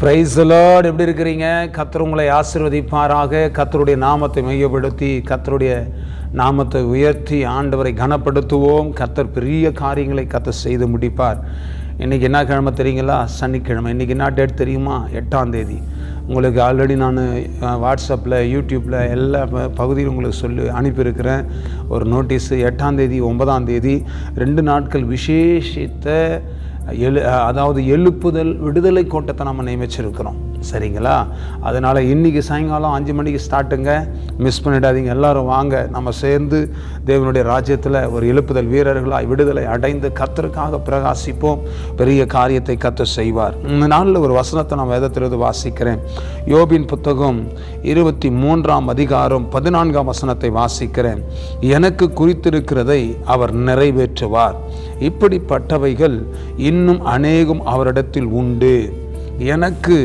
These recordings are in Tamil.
பிரைஸ் லார்ட் எப்படி இருக்கிறீங்க? கத்தர் உங்களை ஆசிர்வதிப்பாராக. கத்தருடைய நாமத்தை மையப்படுத்தி கத்தருடைய நாமத்தை உயர்த்தி ஆண்டவரை கனப்படுத்துவோம். கத்தர் பெரிய காரியங்களை கத்தர் செய்து முடிப்பார். இன்றைக்கி என்ன கிழமை தெரியுங்களா? சனிக்கிழமை. இன்றைக்கி என்ன டேட் தெரியுமா? எட்டாம் தேதி. உங்களுக்கு ஆல்ரெடி நான் வாட்ஸ்அப்பில் யூடியூப்பில் எல்லா பகுதியிலும் உங்களுக்கு சொல்லி அனுப்பியிருக்கிறேன். ஒரு நோட்டீஸு எட்டாம் தேதி ஒன்பதாம் தேதி. ரெண்டு நாட்கள் விசேஷித்த எழு அதாவது எழுப்புதல் விடுதலை கோட்டத்தை நம்ம நியமிச்சிருக்கிறோம். சரிங்களா? அதனால் இன்றைக்கி சாயங்காலம் அஞ்சு மணிக்கு ஸ்டார்ட்டுங்க மிஸ் பண்ணிடாதீங்க. எல்லோரும் வாங்க. நம்ம சேர்ந்து தேவனுடைய ராஜ்யத்தில் ஒரு எழுப்புதல் வீரர்களாய் விடுதலை அடைந்து கத்தருக்காக பிரகாசிப்போம். பெரிய காரியத்தை கத்து செய்வார். இந்த நாளில் ஒரு வசனத்தை நான் வேதத்திலிருந்து வாசிக்கிறேன். யோபின் புத்தகம் இருபத்தி மூன்றாம் அதிகாரம் பதினான்காம் வசனத்தை வாசிக்கிறேன். எனக்கு குறித்திருக்கிறதை அவர் நிறைவேற்றுவார். இப்படிப்பட்டவைகள் இன்னும் அநேகம் அவரிடத்தில் உண்டு. எனக்கு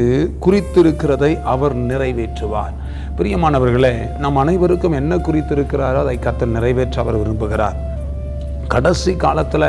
குறித்திருக்கிறதை அவர் நிறைவேற்றுவார். பிரியமானவர்களே நம் அனைவருக்கும் என்ன குறித்திருக்கிறாரோ அதை கத்தர் நிறைவேற்ற அவர் விரும்புகிறார். கடைசி காலத்தில்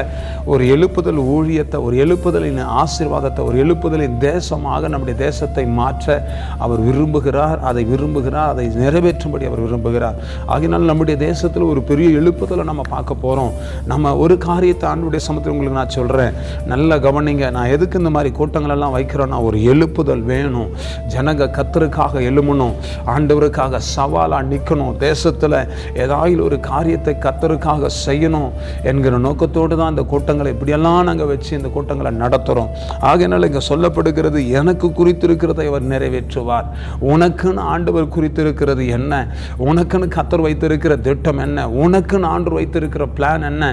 ஒரு எழுப்புதல் ஊழியத்தை ஒரு எழுப்புதலின் ஆசீர்வாதத்தை ஒரு எழுப்புதலின் தேசமாக நம்முடைய தேசத்தை மாற்ற அவர் விரும்புகிறார். அதை விரும்புகிறார். அதை நிறைவேற்றும்படி அவர் விரும்புகிறார். ஆகினால் நம்முடைய தேசத்தில் ஒரு பெரிய எழுப்புதலை நம்ம பார்க்க போகிறோம் நம்ம ஒரு காரியத்தை ஆண்டுடைய சமத்தில் உங்களுக்கு நான் சொல்கிறேன் நல்ல கவனிங்க. நான் எதுக்கு இந்த மாதிரி கூட்டங்களெல்லாம் வைக்கிறேன்னா ஒரு எழுப்புதல் வேணும். ஜனங்க கத்தருக்காக எழுமணும் ஆண்டவருக்காக சவாலாக நிற்கணும் தேசத்தில் ஏதாவது ஒரு காரியத்தை கத்தருக்காக செய்யணும். என்கிற நோக்கத்தோடு தான் இந்த கூட்டங்களை இப்படியெல்லாம் நாங்கள் வச்சு இந்த கூட்டங்களை நடத்துகிறோம் ஆகையினால் இங்கே சொல்லப்படுகிறது எனக்கு குறித்திருக்கிறதை அவர் நிறைவேற்றுவார். உனக்குன்னு ஆண்டவர் குறித்திருக்கிறது என்ன? உனக்குன்னு கத்தர் வைத்திருக்கிற திட்டம் என்ன? உனக்குன்னு ஆண்டு வைத்திருக்கிற பிளான் என்ன?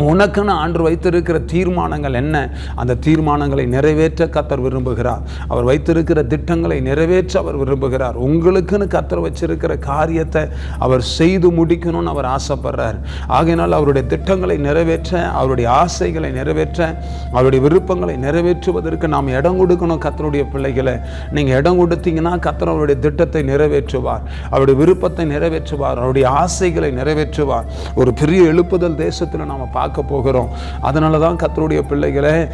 உனக்குன்னு ஆண்டு வைத்திருக்கிற தீர்மானங்கள் என்ன? அந்த தீர்மானங்களை நிறைவேற்ற கத்தர் விரும்புகிறார். அவர் வைத்திருக்கிற திட்டங்களை நிறைவேற்ற அவர் விரும்புகிறார். உங்களுக்குன்னு கத்தர் வச்சிருக்கிற காரியத்தை அவர் செய்து முடிக்கணும்னு அவர் ஆசைப்படுறார். ஆகையினால் அவருடைய திட்டங்களை நிறைவேற்ற அவருடைய ஆசைகளை நிறைவேற்ற அவருடைய விருப்பங்களை நிறைவேற்றுவதற்கு நாம் இடம் கொடுக்கணும் கத்தருடைய பிள்ளைகளை. நீங்கள் இடம் கொடுத்தீங்கன்னா கத்தர் அவருடைய திட்டத்தை நிறைவேற்றுவார். அவருடைய விருப்பத்தை நிறைவேற்றுவார். அவருடைய ஆசைகளை நிறைவேற்றுவார். ஒரு பெரிய எழுப்புதல் தேசத்தில் நாம் பார்க்க போகிறோம். அதனால தான் கத்தருடைய பிள்ளைகளை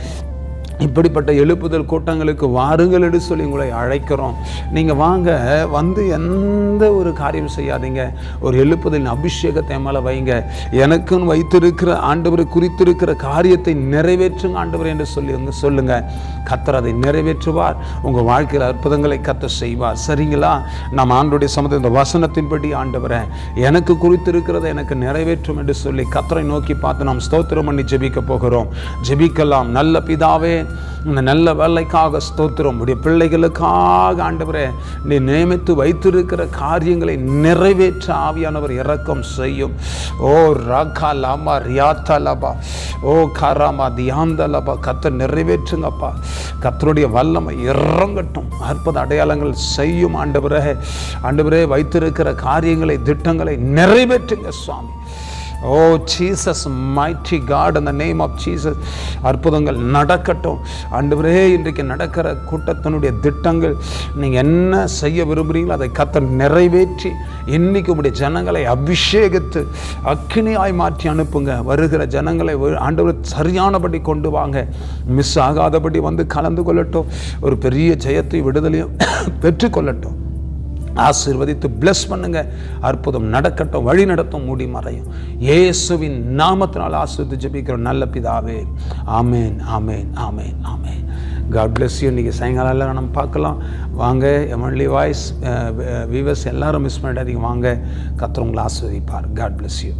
இப்படிப்பட்ட எழுப்புதல் கூட்டங்களுக்கு வாருங்கள் என்று சொல்லி உங்களை அழைக்கிறோம். நீங்கள் வாங்க வந்து எந்த ஒரு காரியம் செய்யாதீங்க. ஒரு எழுப்புதலின் அபிஷேகத்தை மேலே வைங்க. எனக்குன்னு வைத்திருக்கிற ஆண்டவர் குறித்திருக்கிற காரியத்தை நிறைவேற்றுங்க ஆண்டவர் என்று சொல்லி வந்து சொல்லுங்க. கத்தர் அதை நிறைவேற்றுவார். உங்கள் வாழ்க்கையில் அற்புதங்களை கத்த செய்வார். சரிங்களா? நம்ம ஆண்டுடைய சமத்தை இந்த வசனத்தின்படி ஆண்டவரை எனக்கு குறித்திருக்கிறதை எனக்கு நிறைவேற்றும் என்று சொல்லி கத்தரை நோக்கி பார்த்து நாம் ஸ்தோத்திரம் பண்ணி ஜெபிக்க போகிறோம். ஜெபிக்கலாம். நல்ல பிதாவே இந்த நல்ல வேலைக்காக ஸ்தோத்திரம். உடைய பிள்ளைகளுக்காக ஆண்டவரே நீ நியமித்து வைத்திருக்கிற காரியங்களை நிறைவேற்ற ஆவியானவர் இறக்கம் செய்யும். ஓ ராகா லாமா ரியாத்தா லபா. ஓ காராமா தியாந்த லபா. கத்தை நிறைவேற்றுங்கப்பா. கத்தருடைய வல்லமை இறங்கட்டும். அற்புத அடையாளங்கள் செய்யும் ஆண்டவரே. ஆண்டவரே வைத்திருக்கிற காரியங்களை திட்டங்களை நிறைவேற்றுங்க சுவாமி. ஓ ஜீசஸ் மைட்டி காட் அந்த நேம் ஆஃப் ஜீசஸ் அற்புதங்கள் நடக்கட்டும். ஆண்டவரே இன்றைக்கு நடக்கிற கூட்டத்தினுடைய திட்டங்கள் நீங்கள் என்ன செய்ய விரும்புகிறீங்களோ அதை கத்த நிறைவேற்றி இன்னைக்கு உடைய ஜனங்களை அபிஷேகித்து அக்கினியாய் மாற்றி அனுப்புங்க. வருகிற ஜனங்களை ஆண்டவர் சரியானபடி கொண்டு வாங்க. மிஸ் ஆகாதபடி வந்து கலந்து கொள்ளட்டும். ஒரு பெரிய ஜெயத்தை விடுதலையும் பெற்றுக்கொள்ளட்டும் ஆசீர்வதித்து பிளஸ் பண்ணுங்க. அற்புதம் நடக்கட்டும் வழி நடத்தும் மூடி மறையும். இயேசுவின் நாமத்தினால் ஆசீர்வதித்து ஜெபிக்கிறோம் நல்ல பிதாவே. ஆமேன் ஆமேன் ஆமேன் ஆமேன். காட் பிளஸ் யூ இன்றைக்கி சாயங்காலம் எல்லாம் நம்ம பார்க்கலாம். வாங்க எமன்லி வாய்ஸ் வீவர்ஸ் எல்லாரும் மிஸ் பண்ணிடாதீங்க. வாங்க கத்துறவங்களை ஆஸ்வதிப்பார் காட் பிளஸ் யூ